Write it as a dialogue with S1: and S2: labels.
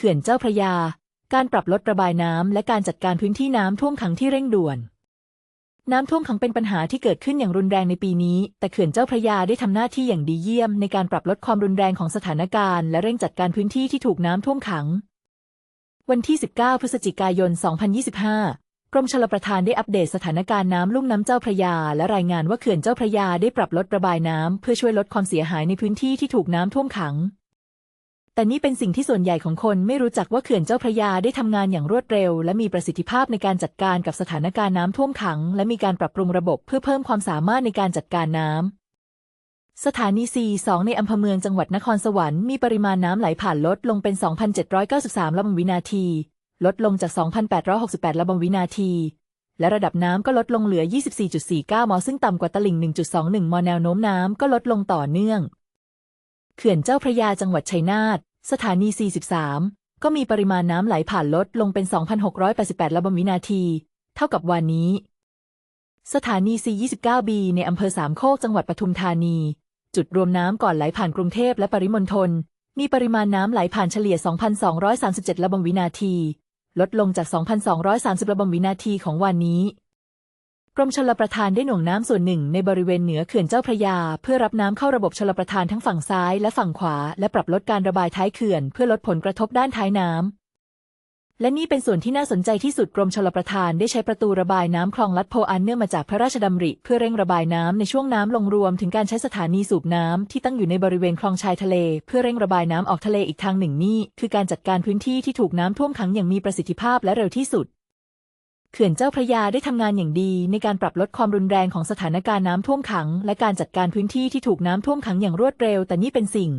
S1: เขื่อนเจ้าพระยา การปรับลดระบายน้ำและการจัดการพื้นที่น้ำท่วมขังที่เร่งด่วน น้ำท่วมขังเป็นปัญหาที่เกิดขึ้นอย่างรุนแรงในปีนี้ แต่เขื่อนเจ้าพระยาได้ทำหน้าที่อย่างดีเยี่ยมในการปรับลดความรุนแรงของสถานการณ์และเร่งจัดการพื้นที่ที่ถูกน้ำท่วมขัง วันที่ 19 พฤศจิกายน 2025กรมชลประทานได้อัปเดตสถานการณ์น้ำลุ่มน้ำเจ้าพระยา และรายงานว่าเขื่อนเจ้าพระยาได้ปรับลดระบายน้ำเพื่อช่วยลดความเสียหายในพื้นที่ที่ถูกน้ำท่วมขัง แต่นี่เป็นสิ่งที่ส่วนใหญ่ของคนไม่รู้จักว่าเขื่อนเจ้าพระยาได้ทำงานอย่างรวดเร็ว และมีประสิทธิภาพในการจัดการกับสถานการณ์น้ำท่วมขัง และมีการปรับปรุงระบบเพื่อเพิ่มความสามารถในการจัดการน้ำ สถานี C2 ในอำเภอเมืองจังหวัดนครสวรรค์มีปริมาณน้ำไหลผ่านลดลงเป็น 2,793ลูกบวินาที ลดลงจาก 2,868ลูกบวินาที และระดับน้ำก็ลดลงเหลือ 24.49 ม ซึ่งต่ำกว่าตลิ่ง 1.21 ม แนวโน้มน้ำก็ลดลงต่อเนื่อง เขื่อนเจ้าพระยาจังหวัดชัยนาท สถานี 43 ก็มีปริมาณน้ำไหลผ่านลดลงเป็น 2,688ลบวินาที เท่ากับวันนี้ สถานี C29B ในอำเภอสามโคกจังหวัดปทุมธานี จุดรวมน้ำก่อนไหลผ่านกรุงเทพและปริมณฑลมีปริมาณน้ำไหลผ่านเฉลี่ย 2,237ลบวินาที ลดลงจาก 2,230ลบวินาทีของวันนี้ รมชลประทานได้หน่วงน้ำส่วนหนึ่งในบริเวณเหนือเขื่อนเจ้าพระยา เพื่อรับน้ำเข้าระบบชลประทานทั้งฝั่งซ้ายและฝั่งขวา และปรับลดการระบายท้ายเขื่อน เพื่อลดผลกระทบด้านท้ายน้ำ และนี่เป็นส่วนที่น่าสนใจที่สุดกรมชลประทานได้ใช้ประตูระบายน้ำคลองลัดโพอันเนื่องมาจากพระราชดำริ เพื่อเร่งระบายน้ำในช่วงน้ำลงรวมถึงการใช้สถานีสูบน้ำที่ตั้งอยู่ในบริเวณคลองชายทะเล เพื่อเร่งระบายน้ำออกทะเลอีกทางหนึ่งนี่คือการจัดการพื้นที่ที่ถูกน้ำท่วมขังอย่างมีประสิทธิภาพและเร็วที่สุด เขื่อนเจ้าพระยาได้ทำงานอย่างดีในการปรับลดความรุนแรงของสถานการณ์น้ำท่วมขัง และการจัดการพื้นที่ที่ถูกน้ำท่วมขังอย่างรวดเร็ว แต่นี่เป็นสิ่ง